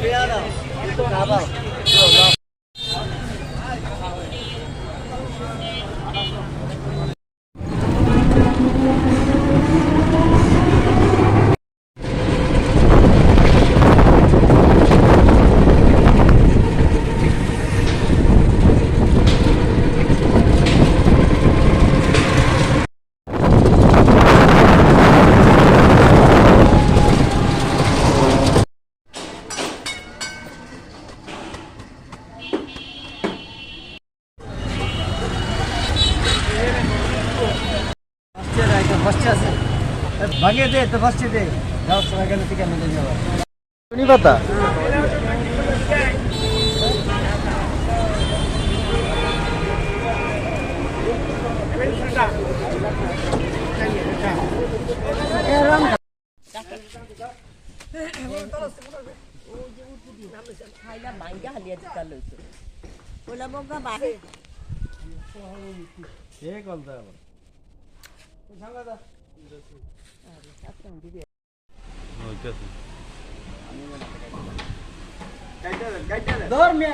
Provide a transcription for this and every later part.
不要了你都拿吧 ভাঙে দে তো ফার্স্টে দে। যাও সবাই গেলে থেকে মিলে যাব পাতা খাইলা মাইঙ্গা হালিয়া দিতা লইতো কইলা বগা বাহে এ কলতা আবার ধর মিয়া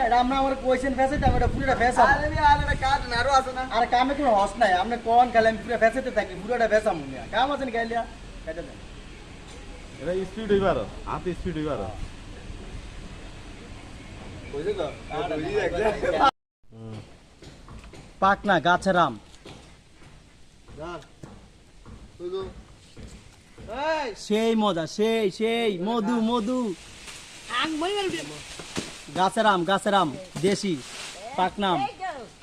এটা আমরা আমার কোয়েশ্চেন ফেসে আমি এটা পুরোটা ফেস আরে রে আরে রে কাট নারো আছে না আর কামে কোনো হস নাই আপনি কোন খেলে আমি পুরো ফেসেতে থাকি পুরোটা ফেসাম মিয়া কাম আছেন গাইলিয়া কেটে দেন এটা স্পিড হইবার হাতে স্পিড হইবার বুঝলি তো বুঝি দেখলে পাক না গাছের আম ধর বুঝু এই সেই মজা সেই সেই মধু মধু। গাছের আম গাছের আম দেশি পাকনাম।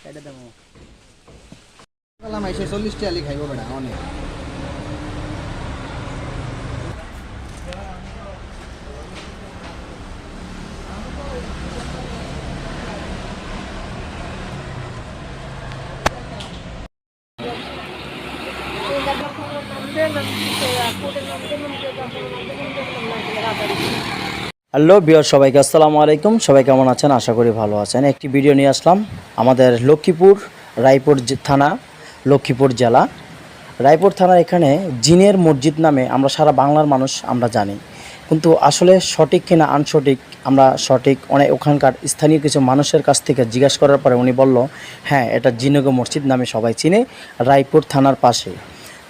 এটা দেবো। চল্লিশটি আলি চল্লিশ টিয়ালি খাইব বেড়া অনেক। হ্যালো বিয়ার সবাইকে আসসালামু আলাইকুম। সবাই কেমন আছেন? আশা করি ভালো আছেন। একটি ভিডিও নিয়ে আসলাম। আমাদের লক্ষ্মীপুর, রায়পুর থানা, লক্ষ্মীপুর জেলা। রায়পুর থানার এখানে জিনের মসজিদ নামে আমরা সারা বাংলার মানুষ আমরা জানি। কিন্তু আসলে সঠিক কিনা আনসঠিক, আমরা সঠিক অনেক ওখানকার স্থানীয় কিছু মানুষের কাছ থেকে জিজ্ঞাসা করার পরে উনি বলল হ্যাঁ এটা জিনগ মসজিদ নামে সবাই চিনে, রায়পুর থানার পাশে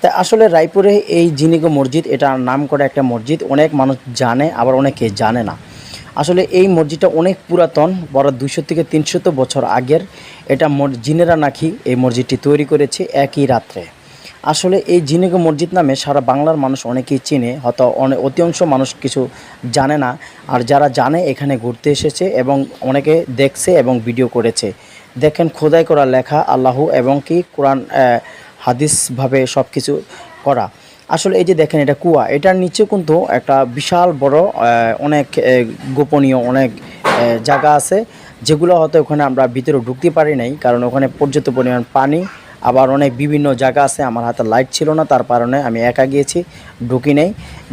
তাই আসলে রায়পুরে এই জিনিগো মসজিদ এটা নাম করা একটা মসজিদ, অনেক মানুষ জানে, আবার অনেকে জানে না। আসলে এই মসজিদটা অনেক পুরাতন, বড় দুশো থেকে তিনশত বছর আগের। এটা জিনেরা নাকি এই মসজিদটি তৈরি করেছে একই রাত্রে। আসলে এই জিনিগো মসজিদ নামে সারা বাংলার মানুষ অনেকেই চিনে, হয়তো অনেক অধিকাংশ মানুষ কিছু জানে না। আর যারা জানে, এখানে ঘুরতে এসেছে এবং অনেকে দেখছে এবং ভিডিও করেছে। দেখেন খোদাই করা লেখা, আল্লাহু এবং কি, কোরআন হাদিসভাবে সব কিছু করা। আসলে এই যে দেখেন এটা কুয়া, এটার নিচে কিন্তু একটা বিশাল বড় অনেক গোপনীয় অনেক জায়গা আছে, যেগুলো হয়তো ওখানে আমরা ভিতরে ঢুকতে পারি নাই, কারণ ওখানে পর্যাপ্ত পরিমাণ পানি, আবার অনেক বিভিন্ন জায়গা আছে, আমার হাতে লাইট ছিল না, তার কারণে আমি একা গিয়েছি, ঢুকি নেই।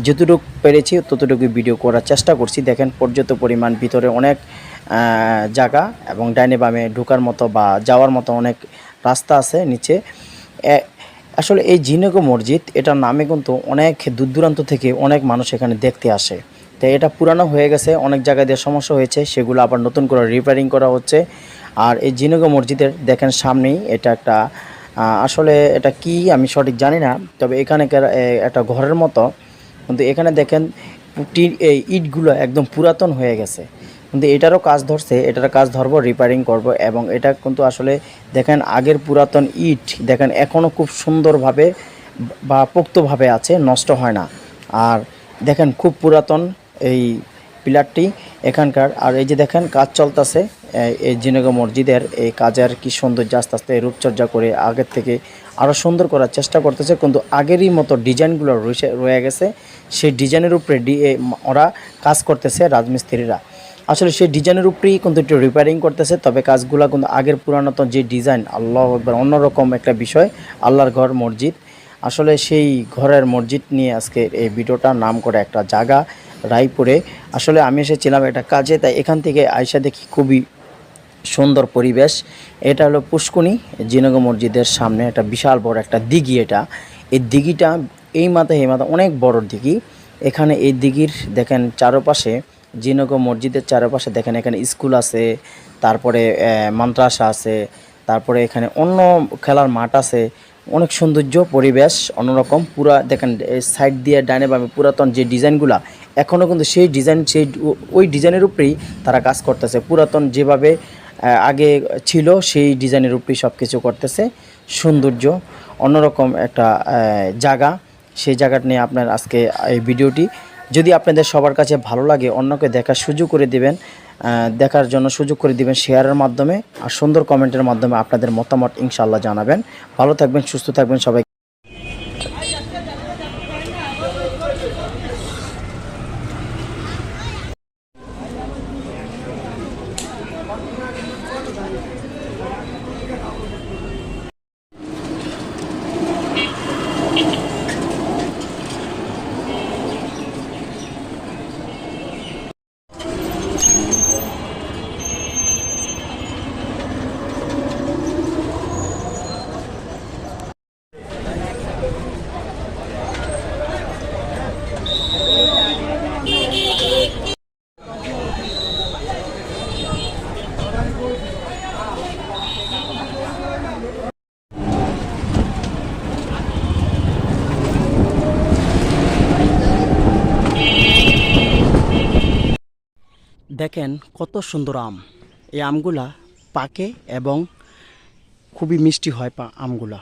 যতটুকু পেরেছি, ততটুকু ভিডিও করার চেষ্টা করছি। দেখেন পর্যাপ্ত পরিমাণ ভিতরে অনেক জায়গা এবং ডাইনে বামে ঢুকার মতো বা যাওয়ার মতো অনেক রাস্তা আছে নিচে। আসলে এই জিনেগো মসজিদ, এটার নামে কিন্তু অনেক দূর দূরান্ত থেকে অনেক মানুষ এখানে দেখতে আসে। তো এটা পুরানো হয়ে গেছে, অনেক জায়গায় দিয়ে সমস্যা হয়েছে, সেগুলো আবার নতুন করে রিপেয়ারিং করা হচ্ছে। আর এই জিনেগো মসজিদের দেখেন সামনেই এটা একটা আসলে এটা কি আমি সঠিক জানি না, তবে এখানে একটা ঘরের মতো। কিন্তু এখানে দেখেন এই ইটগুলো একদম পুরাতন হয়ে গেছে। কিন্তু এটারও কাজ ধরছে, এটার কাজ ধরবো রিপেয়ারিং করব এবং এটা কিন্তু আসলে দেখেন আগের পুরাতন ইট, দেখেন এখনও খুব সুন্দরভাবে বা পোক্তভাবে আছে, নষ্ট হয় না। আর দেখেন খুব পুরাতন এই পিলারটি এখানকার, আর এই যে দেখেন কাজ চলতেছে, এই জিনগা মসজিদের এই কাজের কি সৌন্দর্য আস্তে আস্তে রূপচর্চা করে আগের থেকে আরও সুন্দর করার চেষ্টা করতেছে, কিন্তু আগেরই মতো ডিজাইনগুলো রয়ে গেছে। সেই ডিজাইনের উপরে ডি ওরা কাজ করতেছে রাজমিস্ত্রিরা। আসলে সেই ডিজাইনের উপরেই কিন্তু একটু রিপেয়ারিং করতেছে, তবে কাজগুলো কিন্তু আগের পুরানত যে ডিজাইন আল্লাহ একবার অন্যরকম একটা বিষয়, আল্লাহর ঘর মসজিদ। আসলে সেই ঘরের মসজিদ নিয়ে আজকে এই ভিডিওটার নাম করে একটা জায়গা, রায়পুরে। আসলে আমি এসেছিলাম একটা কাজে, তাই এখান থেকে আয়সা দেখি খুবই সুন্দর পরিবেশ। এটা হলো পুষ্কুনি জিনগ মসজিদের সামনে একটা বিশাল বড় একটা দিঘি এটা। এই দিঘিটা এই মাথা এই মাথা অনেক বড় দিঘি। এখানে এই দিঘির দেখেন চারপাশে জিনগর মসজিদের চারপাশে দেখেন এখানে স্কুল আছে, তারপরে মাদ্রাসা আছে, তারপরে এখানে অন্য খেলার মাঠ আছে। অনেক সৌন্দর্য, পরিবেশ অন্যরকম, পুরা দেখেন সাইড দিয়ে ডাইনে বামে পুরাতন যে ডিজাইনগুলা এখনও কিন্তু সেই ডিজাইন, সেই ওই ডিজাইনের উপরেই তারা কাজ করতেছে। পুরাতন যেভাবে আগে ছিল, সেই ডিজাইনের উপরেই সব কিছু করতেছে। সৌন্দর্য, অন্যরকম একটা জায়গা। সেই জায়গাটা নিয়ে আপনার আজকে এই ভিডিওটি যদি আপনাদের সবার কাছে ভালো লাগে, অন্যকে দেখার সুযোগ করে দিবেন দেখার জন্য সুযোগ করে দিবেন শেয়ারের মাধ্যমে, আর সুন্দর কমেন্টের মাধ্যমে আপনাদের মতামত ইনশাল্লাহ জানাবেন। ভালো থাকবেন, সুস্থ থাকবেন সবাই। দেখেন কত সুন্দর আম। এই আমগুলা পাকে এবং খুবই মিষ্টি হয় পা আমগুলা।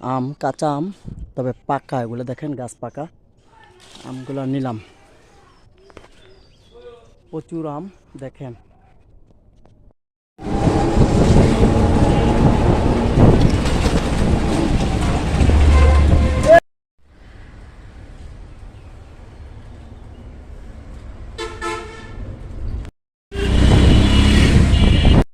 আম, কাঁচা আম, তবে পাকা, এগুলো দেখেন গাছ পাকা। আমগুলো নিলাম। প্রচুর আম, দেখেন।